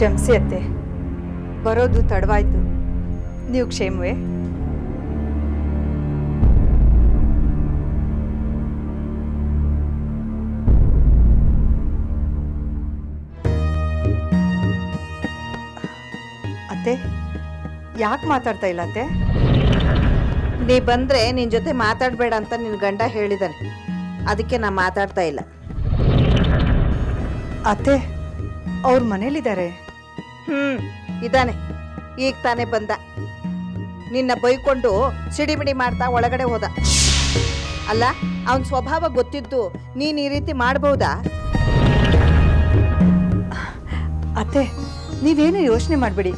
ಕ್ಷಮಿಸಿ ಅತ್ತೆ. ಬರೋದು ತಡವಾಯ್ತು. ನೀವು ಕ್ಷೇಮವೇ? ಅತ್ತೆ, ಯಾಕೆ ಮಾತಾಡ್ತಾ ಇಲ್ಲ ಅತ್ತೆ? ನೀ ಬಂದ್ರೆ ನಿನ್ ಜೊತೆ ಮಾತಾಡಬೇಡ ಅಂತ ನಿನ್ ಗಂಡ ಹೇಳಿದಾನೆ. ಅದಕ್ಕೆ ನಾ ಮಾತಾಡ್ತಾ ಇಲ್ಲ. ಅತ್ತೆ, ಅವ್ರ ಮನೇಲಿದ್ದಾರೆ. ಹ್ಮ್ ಇದಾನೆ. ಈಗ ತಾನೇ ಬಂದ. ನಿನ್ನ ಬೈಕೊಂಡು ಸಿಡಿಮಿಡಿ ಮಾಡ್ತಾ ಒಳಗಡೆ ಹೋದ. ಅಲ್ಲ ಅವನ ಸ್ವಭಾವ ಗೊತ್ತಿದ್ದು ನೀನ್ ಈ ರೀತಿ ಮಾಡ್ಬೋದಾ? ಅತ್ತೆ ನೀವೇನು ಯೋಚನೆ ಮಾಡಬೇಡಿ.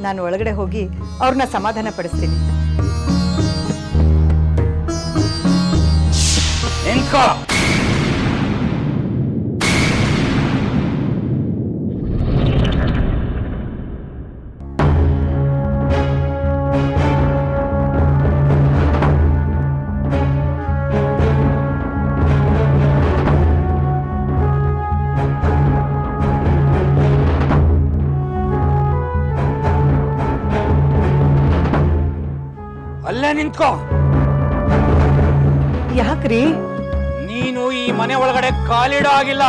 ನಾನು ಒಳಗಡೆ ಹೋಗಿ ಅವ್ರನ್ನ ಸಮಾಧಾನ ಪಡಿಸ್ತೀನಿ. ನಿಂತ್ಕೋ. ನಿಂತ್ಕೋ. ಯಾಕ್ರಿ? ನೀನು ಈ ಮನೆ ಒಳಗಡೆ ಕಾಲಿಡೋ ಆಗಿಲ್ಲ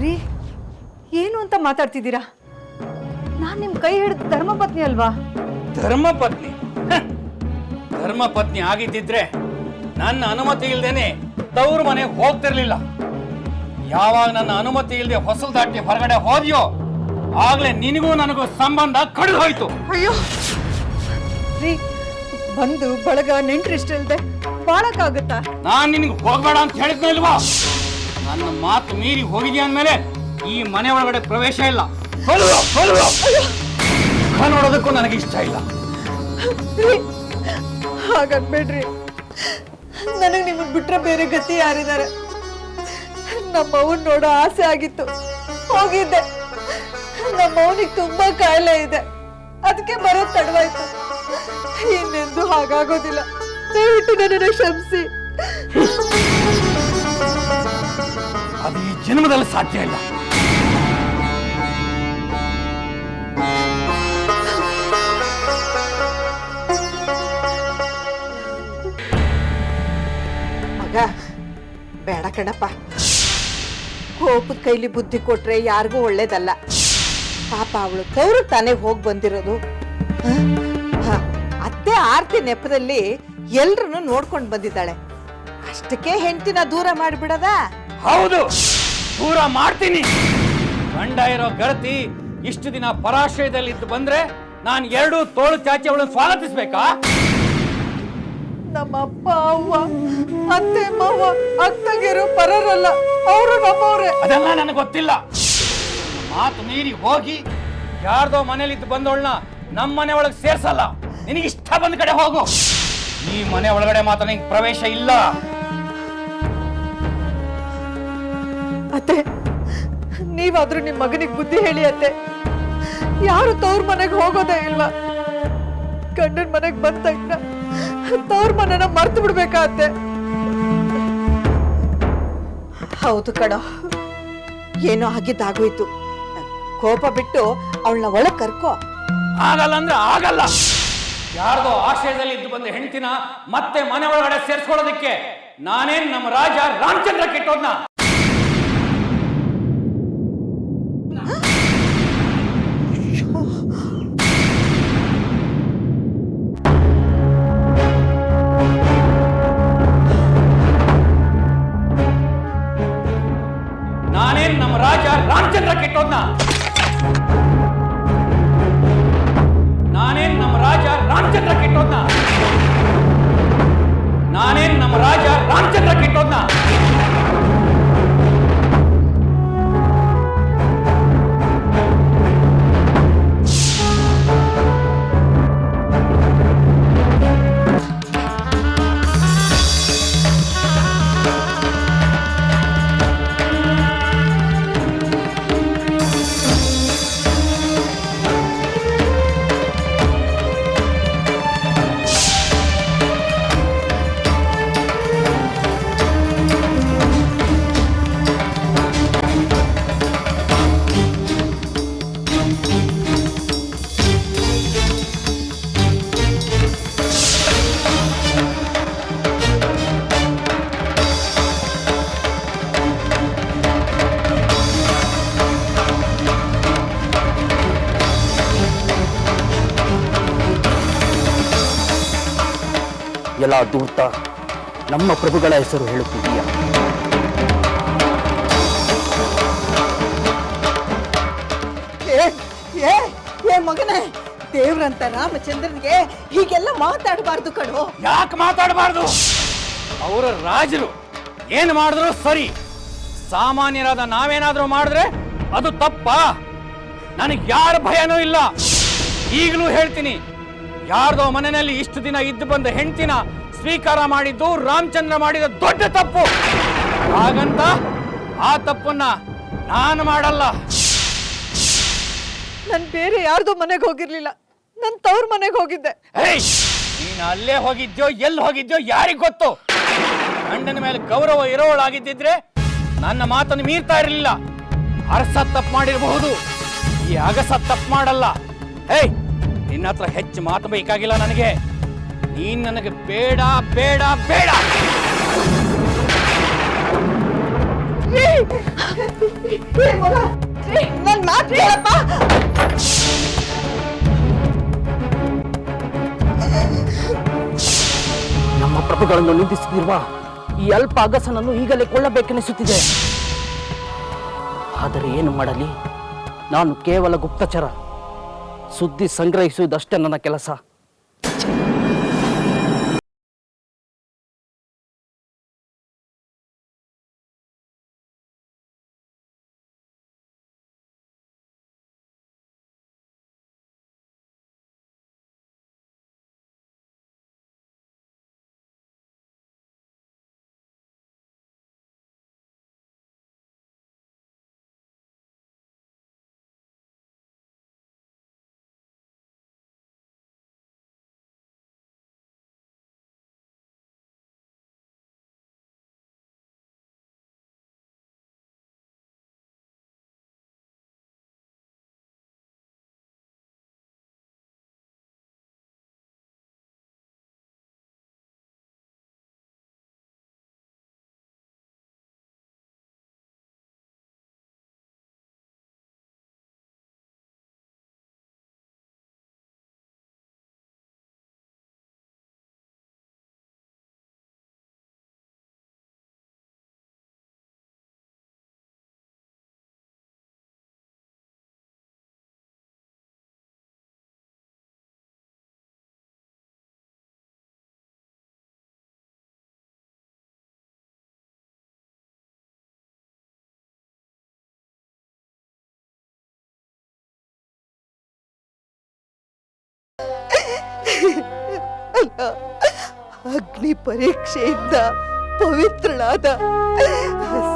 ರೀ ಏನು ಅಂತ ಮಾತಾಡ್ತಿದ್ದೀರಾ? ನಾನು ನಿಮ್ ಕೈ ಹಿಡಿದು ಧರ್ಮಪತ್ನಿ ಅಲ್ವಾ? ಧರ್ಮಪತ್ನಿ. ಧರ್ಮಪತ್ನಿ ಆಗಿದ್ದಿದ್ರೆ ನನ್ನ ಅನುಮತಿ ಇಲ್ದೇನೆ ತವ್ರ ಮನೆ ಹೋಗ್ತಿರ್ಲಿಲ್ಲ. ಯಾವಾಗ ನನ್ನ ಅನುಮತಿ ಇಲ್ಲದೆ ಹೊಸಲು ದಾಟಿ ಹೊರಗಡೆ ಹೋದ್ಯೋ ಆಗ್ಲೇ ನಿನಗೂ ನನಗೂ ಸಂಬಂಧ ಕಡಿದು ಹೋಯ್ತು ಅಯ್ಯೋ. ರೀ ಬಂದು ಬಳಗ ನೆಂಟ್ರಿಷ್ಟಿಲ್ದೆ ಬಾಳಕ್ಕಾಗುತ್ತಾ? ನಾನ್ ನಿನ್ಗೆ ಹೋಗ್ಬೇಡ ಅಂತ ಹೇಳಿದ್ನ ಇಲ್ವಾ? ನನ್ನ ಮಾತು ಮೀರಿ ಹೋಗಿದ್ಯಾ ಅಂದ್ಮೇಲೆ ಈ ಮನೆ ಒಳಗಡೆ ಪ್ರವೇಶ ಇಲ್ಲ. ಹೊರಡು, ಹೊರಡು. ಮುಖ ನೋಡೋದಕ್ಕೂ ನನಗೆ ಇಷ್ಟ ಇಲ್ಲ. ರೀ ಹಾಗಾಗ್ಬೇಡ್ರಿ. ನನಗೆ ನಿಮ್ಗೆ ಬಿಟ್ರೆ ಬೇರೆ ಗತಿ ಯಾರಿದ್ದಾರೆ? ನಮ್ಮ ಅವನ್ ನೋಡೋ ಆಸೆ ಆಗಿತ್ತು. ಹೋಗಿದ್ದೆ. ನಮ್ಮ ಅವನಿಗೆ ತುಂಬಾ ಕಾಯಿಲೆ ಇದೆ. ಅದಕ್ಕೆ ಬರೋದ್ ತಡವಾಯ್ತು. ಇನ್ನೆಂದು ಹಾಗಾಗೋದಿಲ್ಲ. ದಯವಿಟ್ಟು ನನ್ನನ್ನು ಕ್ಷಮಿಸಿ. ಅದು ಈ ಜನ್ಮದಲ್ಲಿ ಸಾಧ್ಯ ಇಲ್ಲ. ಮಗ ಬೇಡ ಕಣಪ್ಪ. ಕೋಪದ ಕೈಲಿ ಬುದ್ಧಿ ಕೊಟ್ರೆ ಯಾರಿಗೂ ಒಳ್ಳೇದಲ್ಲ. ಪಾಪ ಅವಳು ತವರು ತಾನೇ ಹೋಗಿ ಬಂದಿರೋದು. ಅತ್ತೆ ಆರತಿ ನೆಪದಲ್ಲಿ ಎಲ್ರನ್ನು ನೋಡ್ಕೊಂಡು ಬಂದಿದ್ದಾಳೆ. ಅಷ್ಟಕ್ಕೆ ಹೆಂಡತಿನ ದೂರ ಮಾಡಿಬಿಡದ? ಹೌದು. ದೂರ ಮಾಡ್ತೀನಿ. ಗಂಡ ಇರೋ ಗಳತಿ ಇಷ್ಟು ದಿನ ಪರಾಶ್ರಯದಲ್ಲಿ ಇದ್ದು ಬಂದ್ರೆ ನಾನು ಎರಡು ತೋಳು ಚಾಚಿ ಅವಳನ್ನು ಸ್ವಾಗತಿಸ್ಬೇಕಾ? ನಮ್ಮ ಅಪ್ಪ ಅವ್ವ ಅತ್ತೆ ಮಾವ ಅತ್ತಗೆರು ಪರರಲ್ಲ. ಅವರು ನಮ್ಮವ್ರೆ. ಅದೆಲ್ಲ ನನಗೆ ಗೊತ್ತಿಲ್ಲ. ಮಾತು ಮೀರಿ ಹೋಗಿ ಯಾರ್ದೋ ಮನೇಲಿ ಇದ್ದು ಬಂದವಳನ್ನ ನಮ್ಮ ಮನೆ ಒಳಗೆ ಸೇರ್ಸಲ್ಲ. ನಿನಗೆ ಇಷ್ಟ ಬಂದ ಕಡೆ ಹೋಗು. ಈ ಮನೆ ಒಳಗಡೆ ಮಾತ್ರ ನಿಂಗೆ ಪ್ರವೇಶ ಇಲ್ಲ. ಅತ್ತೆ, ನೀವಾದ್ರೂ ನಿಮ್ಮ ಮಗನಿಗೆ ಬುದ್ಧಿ ಹೇಳಿ ಅತ್ತೆ. ಯಾರು ತವ್ರ ಮನೆಗೆ ಹೋಗೋದೇ ಇಲ್ವಾ? ಗಂಡನ ಮನೆಗೆ ಬಂದ ತಕ್ಷಣ ತವ್ರ ಮನೆನ ಮರ್ತು ಬಿಡ್ಬೇಕಾ ಅತ್ತೆ? ಹೌದು ಕಣ, ಏನೋ ಆಗಿದ್ದಾಗೋಯ್ತು. ಕೋಪ ಬಿಟ್ಟು ಅವಳನ್ನ ಒಳಗ್ ಕರ್ಕೋ. ಆಗಲ್ಲ ಅಂದ್ರೆ ಆಗಲ್ಲ. ಯಾರ್ದೋ ಆಶ್ರಯದಲ್ಲಿ ಇದ್ದು ಬಂದ ಹೆಂಡತಿನ ಮತ್ತೆ ಮನೆ ಒಳಗಡೆ ಸೇರ್ಸ್ಕೊಳ್ಳೋದಕ್ಕೆ ನಾನೇನ್ ನಮ್ಮ ರಾಜ ರಾಮಚಂದ್ರ ಕೆಟ್ಟೋದ್ನ. ನಾನೇನ್ ನಮ್ಮ ರಾಜ ರಾಮಚಂದ್ರ ಕೆಟ್ಟೋದ್ನ. ನಾನೇನ್ ನಮ್ಮ ರಾಜ ರಾಮಚಂದ್ರ ಕೆಟ್ಟೋದ್ನ ನಾನೇನ್ ನಮ್ಮ ರಾಜ ರಾಮಚಂದ್ರ ಕೆಟ್ಟೋದ್ನ ಎಲ್ಲ ದೂರ್ತ ನಮ್ಮ ಪ್ರಭುಗಳ ಹೆಸರು ಹೇಳುತ್ತಿದೆಯಾ ಏ ಏ ಏ ಮಗನೇ ದೇವ್ರಂತ ರಾಮಚಂದ್ರನಿಗೆ ಹೀಗೆಲ್ಲ ಮಾತಾಡಬಾರ್ದು ಕಣೋ. ಯಾಕೆ ಮಾತಾಡಬಾರ್ದು? ಅವರ ರಾಜರು ಏನು ಮಾಡಿದ್ರು ಸರಿ. ಸಾಮಾನ್ಯರಾದ ನಾವೇನಾದ್ರೂ ಮಾಡಿದ್ರೆ ಅದು ತಪ್ಪಾ. ನನಗೆ ಯಾರ ಭಯನೂ ಇಲ್ಲ. ಈಗಲೂ ಹೇಳ್ತೀನಿ ಯಾರ್ದೋ ಮನೆಯಲ್ಲಿ ಇಷ್ಟು ದಿನ ಇದ್ದು ಬಂದ ಹೆಂಡ್ತಿನ ಸ್ವೀಕಾರ ಮಾಡಿದ್ದು ರಾಮಚಂದ್ರ ಮಾಡಿದ ದೊಡ್ಡ ತಪ್ಪು. ಹಾಗಂತ ಆ ತಪ್ಪನ್ನ ನಾನು ಮಾಡಲ್ಲ. ನಾನು ಬೇರೆ ಯಾರ್ದು ಮನೆಗೆ ಹೋಗಿರ್ಲಿಲ್ಲ. ನನ್ನ ತವ್ರ ಮನೆಗೆ ಹೋಗಿದ್ದೆ. ಏಯ್ ನೀನು ಅಲ್ಲೇ ಹೋಗಿದ್ಯೋ ಎಲ್ಲಿ ಹೋಗಿದ್ಯೋ ಯಾರಿಗ್ ಗೊತ್ತು? ಗಂಡನ ಮೇಲೆ ಗೌರವ ಇರೋಳಾಗಿದ್ದಿದ್ರೆ ನನ್ನ ಮಾತನ್ನು ಮೀರ್ತಾ ಇರಲಿಲ್ಲ. ಅರಸ ತಪ್ಪು ಮಾಡಿರಬಹುದು ಈ ಅಗಸ ತಪ್ಪು ಮಾಡಲ್ಲ. ಏಯ್ ನಿನ್ನ ಹತ್ರ ಹೆಚ್ಚು ಮಾತು ಬೇಕಾಗಿಲ್ಲ ನನಗೆ. ನೀನ್ ನನಗೆ ಬೇಡ ಬೇಡ ಬೇಡ. ನನ್ ಮಾತು ಕೇಳಪ್ಪ. ನಮ್ಮ ಪ್ರಭುಗಳನ್ನು ನಿಂದಿಸುತ್ತಿರುವ ಈ ಅಲ್ಪ ಅಗಸನನ್ನು ಈಗಲೇ ಕೊಳ್ಳಬೇಕೆನಿಸುತ್ತಿದೆ. ಆದರೆ ಏನು ಮಾಡಲಿ? ನಾನು ಕೇವಲ ಗುಪ್ತಚರ. ಸುದ್ದಿ ಸಂಗ್ರಹಿಸುವುದಷ್ಟೇ ನನ್ನ ಕೆಲಸ. ಅಗ್ನಿ ಪರೀಕ್ಷೆಯಿಂದ ಪವಿತ್ರಳಾದ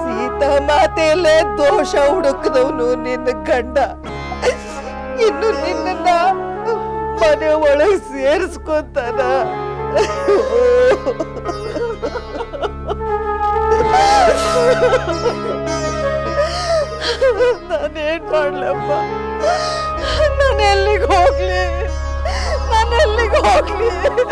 ಸೀತಾ ಮಾತೆಯಲ್ಲೇ ದೋಷ ಹುಡುಕದವನು ನಿನ್ನ ಗಂಡ. ಇನ್ನು ನಿನ್ನ ಮನೆ ಒಳಗೆ ಸೇರಿಸ್ಕೊತಾನ. ನಾನೇನ್ ಮಾಡ್ಲಪ್ಪ ನಾನು ಎಲ್ಲಿಗೆ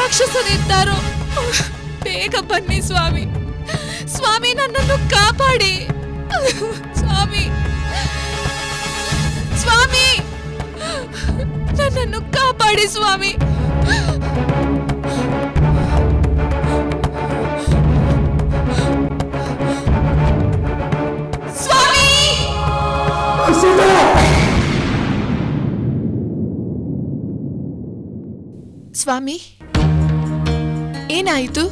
ರಾಕ್ಷಸನಿದ್ದಾರೋ ಬೇಗ ಬನ್ನಿ ಸ್ವಾಮಿ. ಸ್ವಾಮಿ ನನ್ನನ್ನು ಕಾಪಾಡಿ. ಸ್ವಾಮಿ. ಸ್ವಾಮಿ. ನನ್ನನ್ನು ಕಾಪಾಡಿ ಸ್ವಾಮಿ. ಸ್ವಾಮಿ ಏನಾಯಿತು?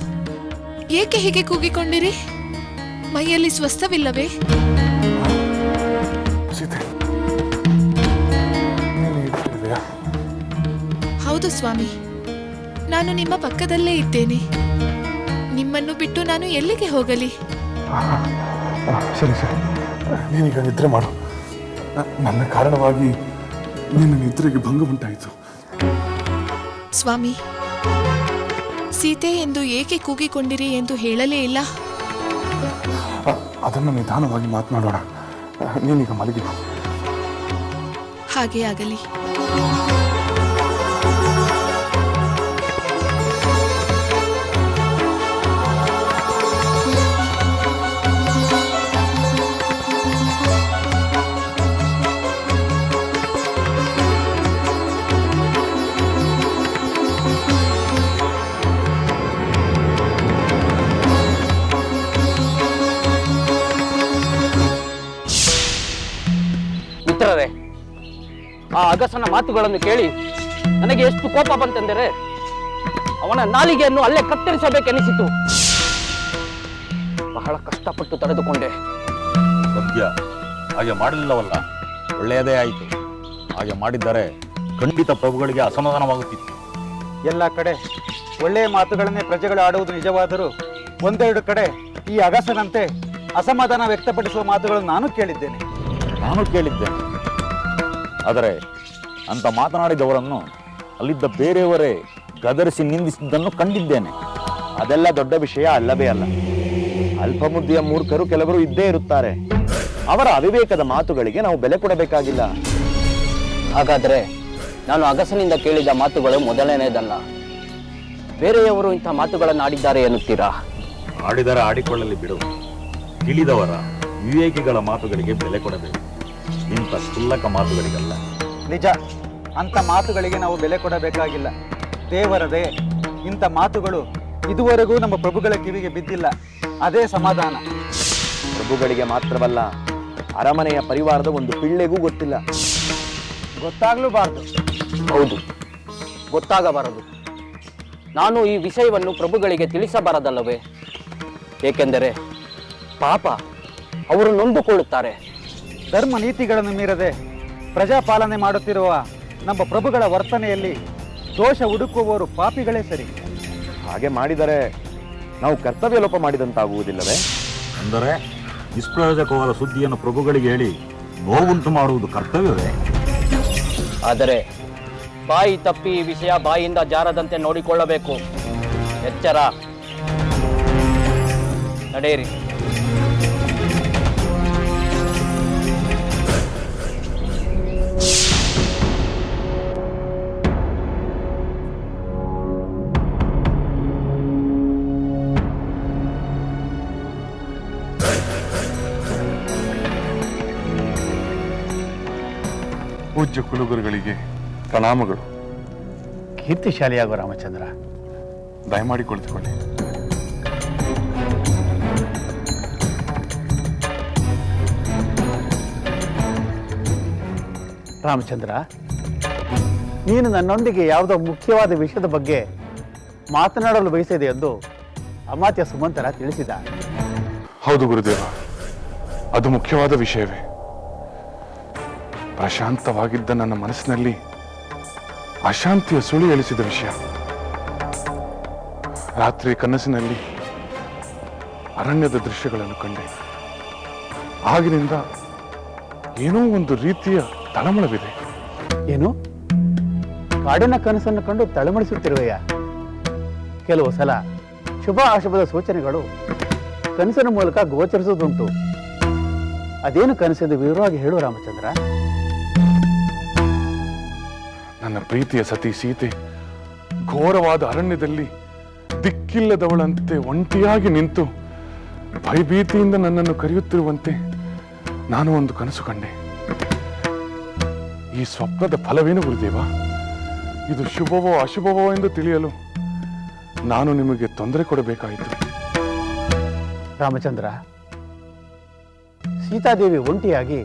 ಏಕೆ ಹೀಗೆ ಕೂಗಿಕೊಂಡಿರಿ? ಮೈಯಲ್ಲಿ ಸ್ವಸ್ಥವಿಲ್ಲವೇ? ಹೌದು ಸ್ವಾಮಿ. ನಾನು ನಿಮ್ಮ ಪಕ್ಕದಲ್ಲೇ ಇದ್ದೇನೆ. ನಿಮ್ಮನ್ನು ಬಿಟ್ಟು ನಾನು ಎಲ್ಲಿಗೆ ಹೋಗಲಿ? ಸರಿ ಸರಿ. ನೀನೀಗ ನಿದ್ರೆ ಮಾಡು. ನನ್ನ ಕಾರಣವಾಗಿ ನಿನ್ನ ನಿದ್ರೆಗೆ ಭಂಗ ಉಂಟಾಯಿತು. ಸ್ವಾಮಿ ಸೀತೆ ಎಂದು ಏಕೆ ಕೂಗಿಕೊಂಡಿರಿ ಎಂದು ಹೇಳಲೇ ಇಲ್ಲ. ಅದನ್ನು ನಿಧಾನವಾಗಿ ಮಾತನಾಡೋಣ. ನೀನೀಗ ಮಲಗಿ ಹಾಗೆ ಆಗಲಿ. ಅಗಸನ ಮಾತುಗಳನ್ನು ಕೇಳಿ ನನಗೆ ಎಷ್ಟು ಕೋಪ ಬಂತೆಂದರೆ ಅವನ ನಾಲಿಗೆಯನ್ನು ಅಲ್ಲೇ ಕತ್ತರಿಸಬೇಕೆನಿಸಿತು. ಬಹಳ ಕಷ್ಟಪಟ್ಟು ತಡೆದುಕೊಂಡೆ. ಸದ್ಯ ಹಾಗೆ ಮಾಡಲಿಲ್ಲವಲ್ಲ ಒಳ್ಳೆಯದೇ ಆಯಿತು. ಹಾಗೆ ಮಾಡಿದ್ದರೆ ಖಂಡಿತ ಪ್ರಭುಗಳಿಗೆ ಅಸಮಾಧಾನವಾಗುತ್ತಿತ್ತು. ಎಲ್ಲ ಕಡೆ ಒಳ್ಳೆಯ ಮಾತುಗಳನ್ನೇ ಪ್ರಜೆಗಳು ಆಡುವುದು ನಿಜವಾದರೂ ಒಂದೆರಡು ಕಡೆ ಈ ಅಗಸನಂತೆ ಅಸಮಾಧಾನ ವ್ಯಕ್ತಪಡಿಸುವ ಮಾತುಗಳನ್ನು ನಾನು ಕೇಳಿದ್ದೇನೆ. ನಾನು ಕೇಳಿದ್ದೇನೆ. ಆದರೆ ಅಂತ ಮಾತನಾಡಿದವರನ್ನು ಅಲ್ಲಿದ್ದ ಬೇರೆಯವರೇ ಗದರಿಸಿ ನಿಂದಿಸಿದ್ದನ್ನು ಕಂಡಿದ್ದೇನೆ. ಅದೆಲ್ಲ ದೊಡ್ಡ ವಿಷಯ ಅಲ್ಲವೇ ಅಲ್ಲ. ಅಲ್ಪಬುದ್ಧಿಯ ಮೂರ್ಖರು ಕೆಲವರು ಇದ್ದೇ ಇರುತ್ತಾರೆ. ಅವರ ಅವಿವೇಕದ ಮಾತುಗಳಿಗೆ ನಾವು ಬೆಲೆ ಕೊಡಬೇಕಾಗಿಲ್ಲ. ಹಾಗಾದರೆ ನಾನು ಅಗಸನಿಂದ ಕೇಳಿದ ಮಾತುಗಳು ಮೊದಲನೆಯದಲ್ಲ ಬೇರೆಯವರು ಇಂಥ ಮಾತುಗಳನ್ನು ಆಡಿದ್ದಾರೆ ಎನ್ನುತ್ತೀರಾ? ಆಡಿದರೆ ಆಡಿಕೊಳ್ಳಲಿ ಬಿಡು. ತಿಳಿದವರ ವಿವೇಕಿಗಳ ಮಾತುಗಳಿಗೆ ಬೆಲೆ ಕೊಡಬೇಕು. ಇಂಥ ಕ್ಷುಲ್ಲಕ ಮಾತುಗಳಿಗಲ್ಲ. ನಿಜ ಅಂಥ ಮಾತುಗಳಿಗೆ ನಾವು ಬೆಲೆ ಕೊಡಬೇಕಾಗಿಲ್ಲ. ದೇವರದೇ ಇಂಥ ಮಾತುಗಳು ಇದುವರೆಗೂ ನಮ್ಮ ಪ್ರಭುಗಳ ಕಿವಿಗೆ ಬಿದ್ದಿಲ್ಲ. ಅದೇ ಸಮಾಧಾನ. ಪ್ರಭುಗಳಿಗೆ ಮಾತ್ರವಲ್ಲ ಅರಮನೆಯ ಪರಿವಾರದ ಒಂದು ಪಿಳ್ಳೆಗೂ ಗೊತ್ತಿಲ್ಲ. ಗೊತ್ತಾಗ್ಲೂಬಾರ್ದು. ಹೌದು. ಗೊತ್ತಾಗಬಾರದು. ನಾನು ಈ ವಿಷಯವನ್ನು ಪ್ರಭುಗಳಿಗೆ ತಿಳಿಸಬಾರದಲ್ಲವೇ? ಏಕೆಂದರೆ ಪಾಪ ಅವರು ನೊಂದುಕೊಳ್ಳುತ್ತಾರೆ ಧರ್ಮ ನೀತಿಗಳನ್ನು ಮೀರದೆ ಪ್ರಜಾಪಾಲನೆ ಮಾಡುತ್ತಿರುವ ನಮ್ಮ ಪ್ರಭುಗಳ ವರ್ತನೆಯಲ್ಲಿ ದೋಷ ಹುಡುಕುವವರು ಪಾಪಿಗಳೇ ಸರಿ. ಹಾಗೆ ಮಾಡಿದರೆ ನಾವು ಕರ್ತವ್ಯ ಲೋಪ ಮಾಡಿದಂತಾಗುವುದಿಲ್ಲವೇ? ಅಂದರೆ ನಿಷ್ಪ್ರಯೋಜಕವಾದ ಸುದ್ದಿಯನ್ನು ಪ್ರಭುಗಳಿಗೆ ಹೇಳಿ ನೋವುಂಟು ಮಾಡುವುದು ಕರ್ತವ್ಯವೇ? ಆದರೆ ಬಾಯಿ ತಪ್ಪಿ ಈ ವಿಷಯ ಬಾಯಿಯಿಂದ ಜಾರದಂತೆ ನೋಡಿಕೊಳ್ಳಬೇಕು. ಎಚ್ಚರ. ನಡೆಯಿರಿ. ಪೂಜ್ಯ ಕುಲಗುರುಗಳಿಗೆ ಪ್ರಣಾಮಗಳು. ಕೀರ್ತಿಶಾಲಿಯಾಗುವ ರಾಮಚಂದ್ರ. ದಯಮಾಡಿ ಕುಳಿತುಕೊಳ್ಳಿ. ರಾಮಚಂದ್ರ ನೀನು ನನ್ನೊಂದಿಗೆ ಯಾವುದೋ ಮುಖ್ಯವಾದ ವಿಷಯದ ಬಗ್ಗೆ ಮಾತನಾಡಲು ಬಯಸಿದೆ ಎಂದು ಅಮಾತ್ಯ ಸುಮಂತರ ತಿಳಿಸಿದ. ಹೌದು ಗುರುದೇವ ಅದು ಮುಖ್ಯವಾದ ವಿಷಯವೇ. ಪ್ರಶಾಂತವಾಗಿದ್ದ ನನ್ನ ಮನಸ್ಸಿನಲ್ಲಿ ಅಶಾಂತಿಯ ಸುಳಿ ಎಳಿಸಿದ ವಿಷಯ. ರಾತ್ರಿ ಕನಸಿನಲ್ಲಿ ಅರಣ್ಯದ ದೃಶ್ಯಗಳನ್ನು ಕಂಡೆ. ಆಗಿನಿಂದ ಏನೋ ಒಂದು ರೀತಿಯ ತಳಮಳವಿದೆ. ಏನು? ಕಾಡಿನ ಕನಸನ್ನು ಕಂಡು ತಳಮಳಿಸುತ್ತಿರುವೆಯ? ಕೆಲವು ಸಲ ಶುಭ ಅಶುಭದ ಸೂಚನೆಗಳು ಕನಸಿನ ಮೂಲಕ ಗೋಚರಿಸುವುದುಂಟು. ಅದೇನು ಕನಸೆಂದು ವಿವರವಾಗಿ ಹೇಳು ರಾಮಚಂದ್ರ. ನನ್ನ ಪ್ರೀತಿಯ ಸತಿ ಸೀತೆ, ಘೋರವಾದ ಅರಣ್ಯದಲ್ಲಿ ದಿಕ್ಕಿಲ್ಲದವಳಂತೆ ಒಂಟಿಯಾಗಿ ನಿಂತು ಭಯಭೀತಿಯಿಂದ ನನ್ನನ್ನು ಕರೆಯುತ್ತಿರುವಂತೆ ನಾನು ಒಂದು ಕನಸು ಕಂಡೆ. ಈ ಸ್ವಪ್ನದ ಫಲವೇನು ಗುರುದೇವ? ಇದು ಶುಭವೋ ಅಶುಭವೋ ಎಂದು ತಿಳಿಯಲು ನಾನು ನಿಮಗೆ ತೊಂದರೆ ಕೊಡಬೇಕಾಯಿತು. ರಾಮಚಂದ್ರ, ಸೀತಾದೇವಿ ಒಂಟಿಯಾಗಿ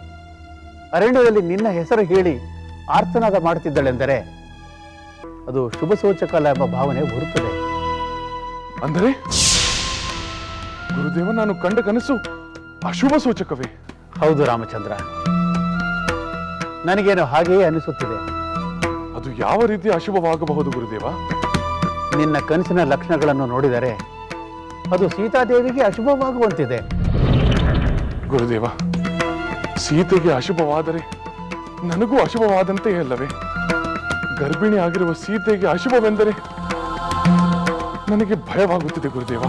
ಅರಣ್ಯದಲ್ಲಿ ನಿನ್ನ ಹೆಸರು ಹೇಳಿ ಆರ್ತನಾದ ಮಾಡುತ್ತಿದ್ದಳೆಂದರೆ ಅದು ಶುಭ ಸೂಚಕ ಅಲ್ಲ ಎಂಬ ಭಾವನೆ ಬರುತ್ತದೆ. ಅಂದರೆ? ಗುರುದೇವ ನಾನು ಕಂಡ ಕನಸು ಅಶುಭ ಸೂಚಕವೇ. ಹೌದು ರಾಮಚಂದ್ರ. ನನಗೇನು ಹಾಗೆಯೇ ಅನಿಸುತ್ತಿದೆ. ಅದು ಯಾವ ರೀತಿ ಅಶುಭವಾಗಬಹುದು ಗುರುದೇವ? ನಿನ್ನ ಕನಸಿನ ಲಕ್ಷಣಗಳನ್ನು ನೋಡಿದರೆ ಅದು ಸೀತಾದೇವಿಗೆ ಅಶುಭವಾಗುವಂತಿದೆ. ಗುರುದೇವ ಸೀತೆಗೆ ಅಶುಭವಾದರೆ ನನಗೂ ಅಶುಭವಾದಂತೆ ಅಲ್ಲವೇ? ಗರ್ಭಿಣಿ ಆಗಿರುವ ಸೀತೆಗೆ ಅಶುಭವೆಂದರೆ ನನಗೆ ಭಯವಾಗುತ್ತಿದೆ ಗುರುದೇವ.